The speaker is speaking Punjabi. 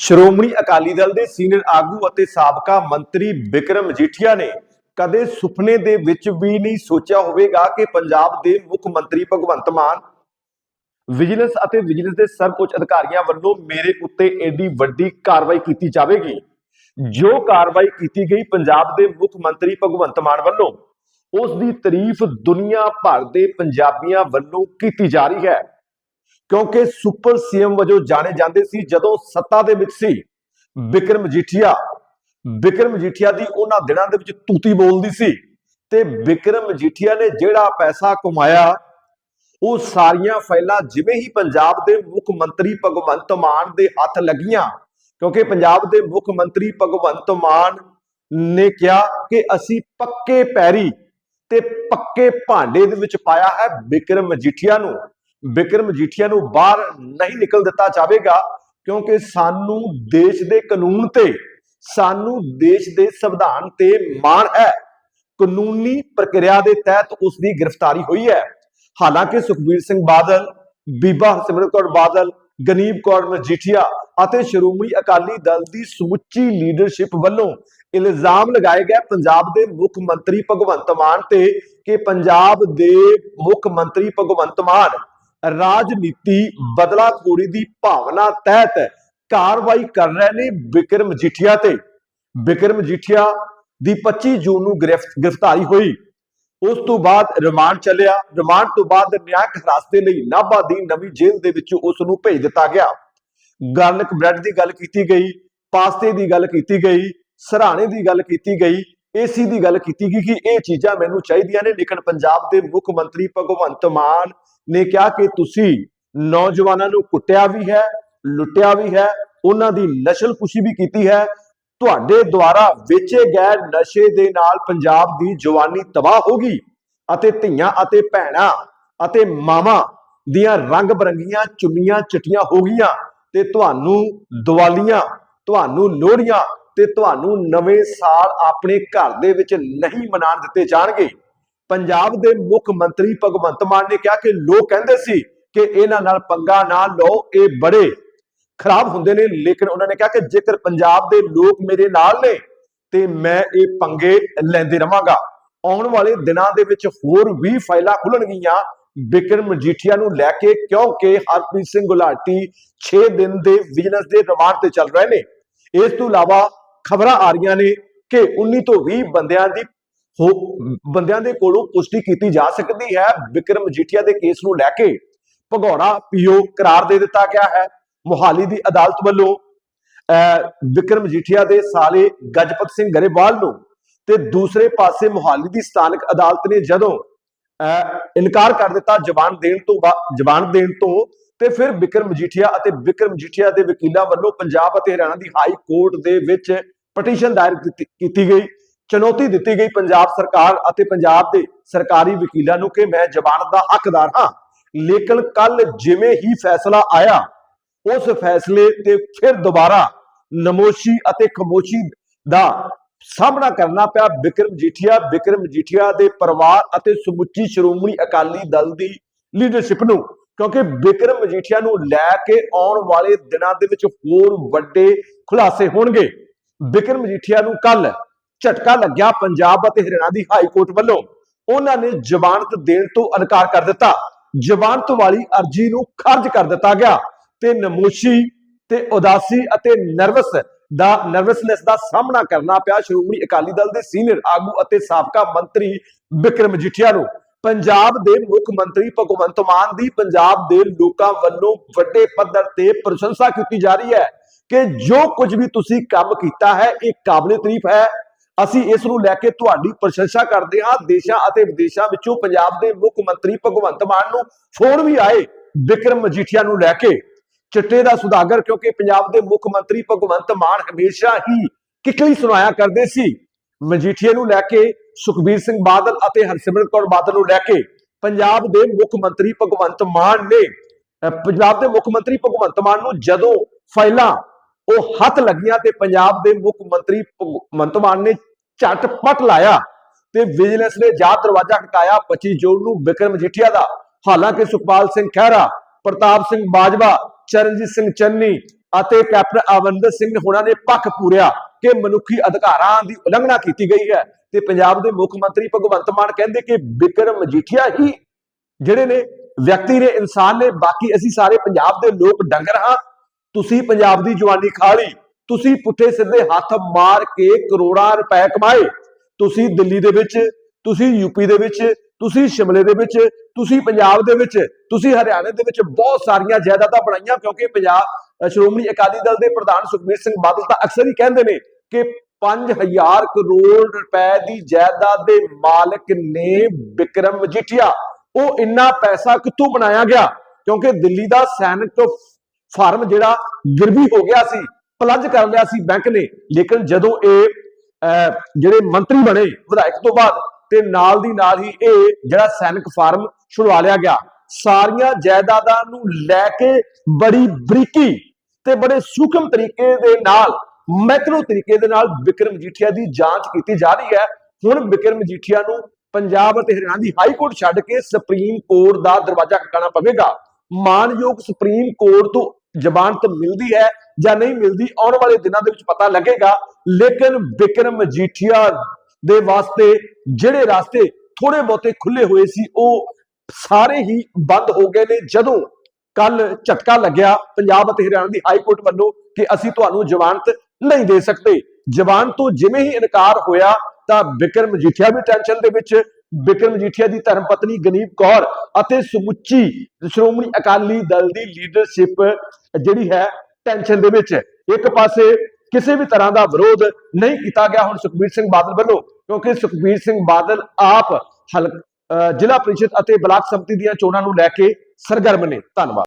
ਸ਼੍ਰੋਮਣੀ ਅਕਾਲੀ ਦਲ ਦੇ ਸੀਨੀਅਰ ਆਗੂ ਅਤੇ ਸਾਬਕਾ ਮੰਤਰੀ ਵਿਕਰਮ ਮਜੀਠੀਆ ਨੇ ਕਦੇ ਸੁਪਨੇ ਦੇ ਵਿੱਚ ਵੀ ਨਹੀਂ ਸੋਚਿਆ ਹੋਵੇਗਾ ਕਿ ਪੰਜਾਬ ਦੇ ਮੁੱਖ ਮੰਤਰੀ ਭਗਵੰਤ ਮਾਨ ਵਿਜੀਲੈਂਸ ਅਤੇ ਵਿਜੀਲੈਂਸ ਦੇ ਸਰਵਉੱਚ ਅਧਿਕਾਰੀਆਂ ਵੱਲੋਂ ਮੇਰੇ ਉੱਤੇ ਐਡੀ ਵੱਡੀ ਕਾਰਵਾਈ ਕੀਤੀ ਜਾਵੇਗੀ। ਜੋ ਕਾਰਵਾਈ ਕੀਤੀ ਗਈ ਪੰਜਾਬ ਦੇ ਮੁੱਖ ਮੰਤਰੀ ਭਗਵੰਤ ਮਾਨ ਵੱਲੋਂ, ਉਸ ਦੀ ਤਾਰੀਫ ਦੁਨੀਆ ਭਰ ਦੇ ਪੰਜਾਬੀਆਂ ਵੱਲੋਂ ਕੀਤੀ ਜਾ ਰਹੀ ਹੈ। ਕਿਉਂਕਿ ਸੁਪਰ ਸੀਐਮ ਵਜੋਂ ਜਾਣੇ ਜਾਂਦੇ ਸੀ, ਜਦੋਂ ਸੱਤਾ ਦੇ ਵਿੱਚ ਸੀ ਵਿਕਰਮ ਮਜੀਠੀਆ ਵਿਕਰਮ ਮਜੀਠੀਆ ਦੀ ਉਹਨਾਂ ਦਿਨਾਂ ਦੇ ਵਿੱਚ ਤੂਤੀ ਬੋਲਦੀ ਸੀ ਤੇ ਵਿਕਰਮ ਮਜੀਠੀਆ ਨੇ ਜਿਹੜਾ ਪੈਸਾ ਕਮਾਇਆ, ਉਹ ਸਾਰੀਆਂ ਫਾਈਲਾਂ ਜਿਵੇਂ ਹੀ ਪੰਜਾਬ ਦੇ ਮੁੱਖ ਮੰਤਰੀ ਭਗਵੰਤ ਮਾਨ ਦੇ ਹੱਥ ਲੱਗੀਆਂ, ਕਿਉਂਕਿ ਪੰਜਾਬ ਦੇ ਮੁੱਖ ਮੰਤਰੀ ਭਗਵੰਤ ਮਾਨ ਨੇ ਕਿਹਾ ਕਿ ਅਸੀਂ ਪੱਕੇ ਪੈਰੀ ਤੇ ਪੱਕੇ ਭਾਂਡੇ ਦੇ ਵਿੱਚ ਪਾਇਆ ਹੈ ਵਿਕਰਮ ਮਜੀਠੀਆ ਨੂੰ। ਵਿਕਰਮ ਮਜੀਠੀਆ ਨੂੰ ਬਾਹਰ ਨਹੀਂ ਨਿਕਲ ਦਿੱਤਾ ਜਾਵੇਗਾ, ਕਿਉਂਕਿ ਸਾਨੂੰ ਦੇਸ਼ ਦੇ ਕਾਨੂੰਨ ਤੇ, ਸਾਨੂੰ ਦੇਸ਼ ਦੇ ਸੰਵਿਧਾਨ ਤੇ ਮਾਣ ਹੈ। ਕਾਨੂੰਨੀ ਪ੍ਰਕਿਰਿਆ ਦੇ ਤਹਿਤ ਉਸ ਦੀ ਗ੍ਰਿਫਤਾਰੀ ਹੋਈ ਹੈ। ਹਾਲਾਂਕਿ ਸੁਖਬੀਰ ਸਿੰਘ ਬਾਦਲ, ਬੀਬਾ ਹਰਸਿਮਰਤ ਕੌਰ ਬਾਦਲ ਗਨੀਬ ਕੌਰ ਮਜੀਠੀਆ ਅਤੇ ਸ਼੍ਰੋਮਣੀ ਅਕਾਲੀ ਦਲ ਦੀ ਸਮੁੱਚੀ ਲੀਡਰਸ਼ਿਪ ਵੱਲੋਂ ਇਲਜ਼ਾਮ ਲਗਾਏ ਗਏ ਪੰਜਾਬ ਦੇ ਮੁੱਖ ਮੰਤਰੀ ਭਗਵੰਤ ਮਾਨ ਤੇ ਕਿ ਪੰਜਾਬ ਦੇ ਮੁੱਖ ਮੰਤਰੀ ਭਗਵੰਤ ਮਾਨ ਰਾਜਨੀਤੀ ਬਦਲਾਖੋਰੀ ਦੀ ਭਾਵਨਾ ਤਹਿਤ ਕਾਰਵਾਈ ਕਰ ਰਹੇ ਨੇ ਵਿਕਰਮ ਮਜੀਠੀਆ ਤੇ। ਵਿਕਰਮ ਮਜੀਠੀਆ ਦੀ 25 ਜੂਨ ਨੂੰ ਗ੍ਰਿਫਤਾਰੀ ਹੋਈ। ਉਸ ਤੋਂ ਬਾਅਦ ਰਿਮਾਂਡ ਚੱਲਿਆ। ਰਿਮਾਂਡ ਤੋਂ ਬਾਅਦ ਨਿਆਂਇਕ ਹਿਰਾਸਤ ਲਈ ਨਾਭਾ ਦੀ ਨਵੀਂ ਜੇਲ੍ਹ ਦੇ ਵਿੱਚ ਉਸ ਨੂੰ ਭੇਜ ਦਿੱਤਾ ਗਿਆ। ਗਾਰਨਿਕ ਬ੍ਰੈਡ ਦੀ ਗੱਲ ਕੀਤੀ ਗਈ, ਪਾਸਤੇ ਦੀ ਗੱਲ ਕੀਤੀ ਗਈ, ਸਰਾਣੇ ਦੀ ਗੱਲ ਕੀਤੀ ਗਈ, ਏਸੀ ਦੀ ਗੱਲ ਕੀਤੀ ਗਈ ਕਿ ਇਹ ਚੀਜ਼ਾਂ ਮੈਨੂੰ ਚਾਹੀਦੀਆਂ ਨੇ। ਲੇਕਿਨ ਪੰਜਾਬ ਦੇ ਮੁੱਖ ਮੰਤਰੀ ਭਗਵੰਤ ਮਾਨ ਨੇ ਕਿਹਾ ਕਿ ਤੁਸੀਂ ਨੌਜਵਾਨਾਂ ਨੂੰ ਕੁੱਟਿਆ ਵੀ ਹੈ, ਲੁੱਟਿਆ ਵੀ ਹੈ, ਉਹਨਾਂ ਦੀ ਨਸ਼ਲਕੁਸ਼ੀ ਵੀ ਕੀਤੀ ਹੈ। ਤੁਹਾਡੇ ਦੁਆਰਾ ਵੇਚੇ ਗਏ ਨਸ਼ੇ ਦੇ ਨਾਲ ਪੰਜਾਬ ਦੀ ਜਵਾਨੀ ਤਬਾਹ ਹੋ ਗਈ ਅਤੇ ਧੀਆਂ ਅਤੇ ਭੈਣਾਂ ਅਤੇ ਮਾਵਾਂ ਦੀਆਂ ਰੰਗ ਬਰੰਗੀਆਂ ਚੁੰਨੀਆਂ ਚਿੱਟੀਆਂ ਹੋ ਗਈਆਂ ਤੇ ਤੁਹਾਨੂੰ ਦੀਵਾਲੀਆਂ, ਤੁਹਾਨੂੰ ਲੋਹੜੀਆਂ ਤੇ ਤੁਹਾਨੂੰ ਨਵੇਂ ਸਾਲ ਆਪਣੇ ਘਰ ਦੇ ਵਿੱਚ ਨਹੀਂ ਮਨਾਉਣ ਦਿੱਤੇ ਜਾਣਗੇ। ਪੰਜਾਬ ਦੇ ਮੁੱਖ ਮੰਤਰੀ ਭਗਵੰਤ ਮਾਨ ਨੇ ਕਿਹਾ ਕਿ ਲੋਕ ਕਹਿੰਦੇ ਸੀ ਕਿ ਇਹਨਾਂ ਨਾਲ ਪੰਗਾ ਨਾ ਲਓ, ਇਹ ਬੜੇ ਖਰਾਬ ਹੁੰਦੇ ਨੇ। ਲੇਕਿਨ ਉਹਨਾਂ ਨੇ ਕਿਹਾ ਕਿ ਜੇਕਰ ਪੰਜਾਬ ਦੇ ਲੋਕ ਮੇਰੇ ਨਾਲ ਨੇ, ਤੇ ਮੈਂ ਇਹ ਪੰਗੇ ਲੈਂਦੇ ਰਵਾਂਗਾ। ਆਉਣ ਵਾਲੇ ਦਿਨਾਂ ਦੇ ਵਿੱਚ ਹੋਰ ਵੀ ਫਾਈਲਾਂ ਖੁੱਲਣਗੀਆਂ। ਬਿਕਰਮ ਮਜੀਠੀਆ ਨੂੰ ਲੈ ਕੇ ਕਿਉਂਕਿ ਹਰਪ੍ਰੀਤ ਸਿੰਘ ਗੁਲਾਟੀ 6 ਦਿਨ ਦੇ ਵਿਜੀਲੈਂਸ ਦੇ ਰਿਮਾਂਡ ਤੇ ਚੱਲ ਰਹੇ ਨੇ। ਇਸ ਤੋਂ ਇਲਾਵਾ ਖਬਰਾਂ ਆ ਰਹੀਆਂ ਨੇ ਕਿ 19 ਤੋਂ 20 ਬੰਦਿਆਂ ਦੀ ਹੋ- ਬੰਦਿਆਂ ਦੇ ਕੋਲੋਂ ਪੁਸ਼ਟੀ ਕੀਤੀ ਜਾ ਸਕਦੀ ਹੈ। ਵਿਕਰਮ ਮਜੀਠੀਆ ਦੇ ਕੇਸ ਨੂੰ ਲੈ ਕੇ ਭਗੌੜਾ ਪੀਓ ਕਰਾਰ ਦੇ ਦਿੱਤਾ ਗਿਆ ਹੈ ਮੁਹਾਲੀ ਦੀ ਅਦਾਲਤ ਵੱਲੋਂ। ਅਹ, ਵਿਕਰਮ ਮਜੀਠੀਆ ਦੇ ਸਾਲੇ ਗਜਪਤ ਸਿੰਘ ਗਰੇਵਾਲ ਨੂੰ ਤੇ ਦੂਸਰੇ ਪਾਸੇ ਮੁਹਾਲੀ ਦੀ ਸਥਾਨਕ ਅਦਾਲਤ ਨੇ ਜਦੋਂ ਅਹ, ਇਨਕਾਰ ਕਰ ਦਿੱਤਾ ਜ਼ਬਾਨ ਦੇਣ ਤੋਂ ਬਾ- ਜ਼ਬਾਨ ਦੇਣ ਤੋਂ ਤੇ ਫਿਰ ਵਿਕਰਮ ਮਜੀਠੀਆ ਅਤੇ ਵਿਕਰਮ ਮਜੀਠੀਆ ਦੇ ਵਕੀਲਾਂ ਵੱਲੋਂ ਪੰਜਾਬ ਅਤੇ ਹਰਿਆਣਾ ਦੀ ਹਾਈ ਕੋਰਟ ਦੇ ਵਿੱਚ ਪਟੀਸ਼ਨ ਦਾਇਰ ਕੀਤੀ ਗਈ। ਚੁਣੌਤੀ ਦਿੱਤੀ ਗਈ ਪੰਜਾਬ ਸਰਕਾਰ ਅਤੇ ਪੰਜਾਬ ਦੇ ਸਰਕਾਰੀ ਵਕੀਲਾਂ ਨੂੰ ਕਿ ਮੈਂ ਜ਼ਮਾਨਤ ਦਾ ਹੱਕਦਾਰ ਹਾਂ। ਲੇਕਿਨ ਕੱਲ ਜਿਵੇਂ ਹੀ ਫੈਸਲਾ ਆਇਆ, ਉਸ ਫੈਸਲੇ ਤੇ ਫਿਰ ਦੁਬਾਰਾ ਨਮੋਸ਼ੀ ਅਤੇ ਖਮੋਸ਼ੀ ਦਾ ਸਾਹਮਣਾ ਕਰਨਾ ਪਿਆ। ਵਿਕਰਮ ਜੀਠੀਆ ਵਿਕਰਮ ਜੀਠੀਆ ਦੇ ਪਰਿਵਾਰ ਅਤੇ ਸਮੁੱਚੀ ਸ਼੍ਰੋਮਣੀ ਅਕਾਲੀ ਦਲ ਦੀ ਲੀਡਰਸ਼ਿਪ ਨੂੰ, ਕਿਉਂਕਿ ਵਿਕਰਮ ਮਜੀਠੀਆ ਨੂੰ ਲੈ ਕੇ ਆਉਣ ਵਾਲੇ ਦਿਨਾਂ ਦੇ ਵਿੱਚ ਹੋਰ ਵੱਡੇ ਖੁਲਾਸੇ ਹੋਣਗੇ। ਵਿਕਰਮ ਮਜੀਠੀਆ ਨੂੰ ਕੱਲ ਝਟਕਾ ਲੱਗਿਆ ਪੰਜਾਬ ਅਤੇ ਹਰਿਆਣਾ ਦੀ ਹਾਈ ਕੋਰਟ ਵੱਲੋਂ। ਉਹਨਾਂ ਨੇ ਜ਼ਮਾਨਤ ਦੇਣ ਤੋਂ ਇਨਕਾਰ ਕਰ ਦਿੱਤਾ। ਜ਼ਮਾਨਤ ਵਾਲੀ ਅਰਜ਼ੀ ਨੂੰ ਖਾਰਜ ਕਰ ਦਿੱਤਾ ਗਿਆ ਤੇ ਨਮੋਸ਼ੀ ਤੇ ਉਦਾਸੀ ਅਤੇ ਨਰਵਸ ਦਾ, ਨਰਵਸਨੈਸ ਦਾ ਸਾਹਮਣਾ ਕਰਨਾ ਪਿਆ ਸ਼੍ਰੋਮਣੀ ਅਕਾਲੀ ਦਲ ਦੇ ਸੀਨੀਅਰ ਆਗੂ ਅਤੇ ਸਾਬਕਾ ਮੰਤਰੀ ਵਿਕਰਮ ਮਜੀਠੀਆ ਨੂੰ। ਪੰਜਾਬ ਦੇ ਮੁੱਖ ਮੰਤਰੀ ਭਗਵੰਤ ਮਾਨ ਦੀ ਪੰਜਾਬ ਦੇ ਲੋਕਾਂ ਵੱਲੋਂ ਵੱਡੇ ਪੱਧਰ ਤੇ ਪ੍ਰਸ਼ੰਸਾ ਕੀਤੀ ਜਾ ਰਹੀ ਹੈ ਕਿ ਜੋ ਕੁਝ ਵੀ ਤੁਸੀਂ ਕੰਮ ਕੀਤਾ ਹੈ, ਇਹ ਕਾਬਲੇ ਤਾਰੀਫ ਹੈ। ਅਸੀਂ ਇਸ ਨੂੰ ਲੈ ਕੇ ਤੁਹਾਡੀ ਪ੍ਰਸ਼ੰਸਾ ਕਰਦੇ ਹਾਂ। ਦੇਸ਼ਾਂ ਅਤੇ ਵਿਦੇਸ਼ਾਂ ਵਿੱਚੋਂ ਪੰਜਾਬ ਦੇ ਮੁੱਖ ਮੰਤਰੀ ਭਗਵੰਤ ਮਾਨ ਨੂੰ ਫੋਨ ਵੀ ਆਏ ਵਿਕਰਮ ਮਜੀਠੀਆ ਨੂੰ ਲੈ ਕੇ। ਚਿੱਟੇ ਦਾ ਸੁਦਾਗਰ ਕਿਉਂਕਿ ਪੰਜਾਬ ਦੇ ਮੁੱਖ ਮੰਤਰੀ ਭਗਵੰਤ ਮਾਨ ਹਮੇਸ਼ਾ ਹੀ ਕਿਕਲੀ ਸੁਣਾਇਆ ਕਰਦੇ ਸੀ। ਮਜੀਠੀਆ ਨੂੰ ਲੈ ਕੇ, ਸੁਖਬੀਰ ਸਿੰਘ ਬਾਦਲ ਅਤੇ ਹਰਸਿਮਰਤ ਕੌਰ ਬਾਦਲ ਨੂੰ ਲੈ ਕੇ ਪੰਜਾਬ ਦੇ ਮੁੱਖ ਮੰਤਰੀ ਭਗਵੰਤ ਮਾਨ ਨੇ ਪੰਜਾਬ ਦੇ ਮੁੱਖ ਮੰਤਰੀ ਭਗਵੰਤ ਮਾਨ ਨੂੰ ਜਦੋਂ ਫਾਈਲਾਂ ਉਹ ਹੱਥ ਲੱਗੀਆਂ ਤੇ ਪੰਜਾਬ ਦੇ ਮੁੱਖ ਮੰਤਰੀ ਭਗਵੰਤ ਮਾਨ ਨੇ ਝਟਪਟ ਲਾਇਆ ਤੇ ਵਿਜੀਲੈਂਸ ਨੇ ਜਾ ਦਰਵਾਜ਼ਾ ਖਟਕਾਇਆ 25 ਜੂਨ ਨੂੰ ਵਿਕਰਮ ਮਜੀਠੀਆ ਦਾ। ਹਾਲਾਂਕਿ ਸੁਖਪਾਲ ਸਿੰਘ ਖਹਿਰਾ, ਪ੍ਰਤਾਪ ਸਿੰਘ ਬਾਜਵਾ, ਚਰਨਜੀਤ ਸਿੰਘ ਚੰਨੀ ਅਤੇ ਕੈਪਟਨ ਅਮਰਿੰਦਰ ਸਿੰਘ ਹੋਣਾ ਨੇ ਪੱਖ ਪੂਰਿਆ ਕਿ ਮਨੁੱਖੀ ਅਧਿਕਾਰਾਂ ਦੀ ਉਲੰਘਣਾ ਕੀਤੀ ਗਈ ਹੈ ਤੇ ਪੰਜਾਬ ਦੇ ਮੁੱਖ ਮੰਤਰੀ ਭਗਵੰਤ ਮਾਨ ਕਹਿੰਦੇ ਕਿ ਬਿਕਰਮ ਮਜੀਠੀਆ ਹੀ ਜਿਹੜੇ ਨੇ ਵਿਅਕਤੀ ਨੇ, ਇਨਸਾਨ ਨੇ, ਬਾਕੀ ਅਸੀਂ ਸਾਰੇ ਪੰਜਾਬ ਦੇ ਲੋਕ ਡੰਗਰ ਹਾਂ। ਤੁਸੀਂ ਪੰਜਾਬ ਦੀ ਜਵਾਨੀ ਖਾ ਲਈ ਤੁਸੀਂ ਪੁੱਠੇ ਸਿੱਧੇ ਹੱਥ ਮਾਰ ਕੇ ਕਰੋੜਾਂ ਰੁਪਏ ਕਮਾਏ। ਤੁਸੀਂ ਦਿੱਲੀ ਦੇ ਵਿੱਚ, ਤੁਸੀਂ ਯੂਪੀ ਦੇ ਵਿੱਚ, ਤੁਸੀਂ ਸ਼ਿਮਲੇ ਦੇ ਵਿੱਚ, ਤੁਸੀਂ ਪੰਜਾਬ ਦੇ ਵਿੱਚ, ਤੁਸੀਂ ਹਰਿਆਣੇ ਦੇ ਵਿੱਚ ਬਹੁਤ ਸਾਰੀਆਂ ਜਾਇਦਾਦਾਂ ਬਣਾਈਆਂ ਕਿਉਂਕਿ ਪੰਜਾਬ ਸ਼੍ਰੋਮਣੀ ਅਕਾਲੀ ਦਲ ਦੇ ਪ੍ਰਧਾਨ ਸੁਖਬੀਰ ਸਿੰਘ ਬਾਦਲ ਤਾਂ ਅਕਸਰ ਹੀ ਕਹਿੰਦੇ ਨੇ ਕਿ 5000 ਕਰੋੜ ਰੁਪਏ ਦੀ ਜਾਇਦਾਦ ਦੇ ਮਾਲਕ ਨੇ ਵਿਕਰਮ ਮਜੀਠੀਆ ਉਹ ਇੰਨਾ ਪੈਸਾ ਕਿੱਥੋਂ ਬਣਾਇਆ ਗਿਆ? ਕਿਉਂਕਿ ਦਿੱਲੀ ਦਾ ਸੈਨਿਕ ਫਾਰਮ ਜਿਹੜਾ ਗਿਰਵੀ ਹੋ ਗਿਆ ਸੀ। ਪਲੱਜ ਕਰ ਲਿਆ ਸੀ ਬੈਂਕ ਨੇ। ਲੇਕਿਨ ਜਦੋਂ ਇਹ ਜਿਹੜੇ ਮੰਤਰੀ ਬਣੇ ਵਿਧਾਇਕ ਤੋਂ ਬਾਅਦ, ਤੇ ਨਾਲ ਦੀ ਨਾਲ ਹੀ ਇਹ ਜਿਹੜਾ ਸੈਨਿਕ ਫਾਰਮ ਛੁਡਵਾ ਲਿਆ ਗਿਆ, ਸਾਰੀਆਂ ਜਾਇਦਾਦਾਂ ਨੂੰ ਲੈ ਕੇ ਬੜੀ ਬਰੀਕੀ ਤੇ ਬੜੇ ਸੂਖਮ ਤਰੀਕੇ ਦੇ ਨਾਲ ਮੈਕਰੋ ਤਰੀਕੇ ਦੇ ਨਾਲ ਵਿਕਰਮ ਜੀਠੀਆ ਦੀ ਜਾਂਚ ਕੀਤੀ ਜਾ ਰਹੀ ਹੈ। ਹੁਣ ਵਿਕਰਮ ਜੀਠੀਆ ਨੂੰ ਪੰਜਾਬ ਅਤੇ ਹਰਿਆਣਾ ਦੀ ਹਾਈ ਕੋਰਟ ਛੱਡ ਕੇ ਸੁਪਰੀਮ ਕੋਰਟ ਦਾ ਦਰਵਾਜ਼ਾ ਖਟਕਣਾ ਪਵੇਗਾ। ਮਾਨਯੋਗ ਸੁਪਰੀਮ ਕੋਰਟ ਤੋਂ ਜ਼ਮਾਨਤ ਮਿਲਦੀ ਹੈ ਜਾਂ ਨਹੀਂ ਮਿਲਦੀ, ਆਉਣ ਵਾਲੇ ਦਿਨਾਂ ਦੇ ਵਿੱਚ ਪਤਾ ਲੱਗੇਗਾ। ਲੇਕਿਨ ਬਿਕਰਮ ਮਜੀਠੀਆ ਦੇ ਵਾਸਤੇ ਜਿਹੜੇ ਰਾਸਤੇ ਥੋੜੇ ਬਹੁਤੇ ਖੁੱਲੇ ਹੋਏ ਸੀ, ਉਹ ਸਾਰੇ ਹੀ ਬੰਦ ਹੋ ਗਏ ਨੇ। ਜਦੋਂ ਕੱਲ ਝਟਕਾ ਲੱਗਿਆ, ਪੰਜਾਬ ਅਤੇ ਹਰਿਆਣਾ ਦੀ ਹਾਈ ਕੋਰਟ ਵੱਲੋਂ ਕਿ ਅਸੀਂ ਤੁਹਾਨੂੰ ਜ਼ਮਾਨਤ ਨਹੀਂ ਦੇ ਸਕਦੇ। ਜ਼ਮਾਨਤ ਤੋਂ ਜਿਵੇਂ ਹੀ ਇਨਕਾਰ ਹੋਇਆ, ਤਾਂ ਬਿਕਰਮ ਮਜੀਠੀਆ ਵੀ ਟੈਨਸ਼ਨ ਦੇ ਵਿੱਚ। ਬਿਕਰਮ ਮਜੀਠੀਆ ਦੀ ਧਰਮ ਪਤਨੀ ਗਨੀਪ ਕੌਰ ਅਤੇ ਸਮੁੱਚੀ ਸ਼੍ਰੋਮਣੀ ਅਕਾਲੀ ਦਲ ਦੀ ਲੀਡਰਸ਼ਿਪ ਜਿਹੜੀ ਹੈ ਟੈਨਸ਼ਨ ਦੇ ਵਿੱਚ ਹੈ। ਇੱਕ ਪਾਸੇ ਕਿਸੇ ਵੀ ਤਰ੍ਹਾਂ ਦਾ ਵਿਰੋਧ ਨਹੀਂ ਕੀਤਾ ਗਿਆ ਹੁਣ ਸੁਖਬੀਰ ਸਿੰਘ ਬਾਦਲ ਵੱਲੋਂ, ਕਿਉਂਕਿ ਸੁਖਬੀਰ ਸਿੰਘ ਬਾਦਲ ਆਪ ਹਲਕ ਅਹ ਜ਼ਿਲ੍ਹਾ ਪ੍ਰੀਸ਼ਦ ਅਤੇ ਬਲਾਕ ਸੰਮਤੀ ਦੀਆਂ ਚੋਣਾਂ ਨੂੰ ਲੈ ਕੇ ਸਰਗਰਮ ਨੇ ਧੰਨਵਾਦ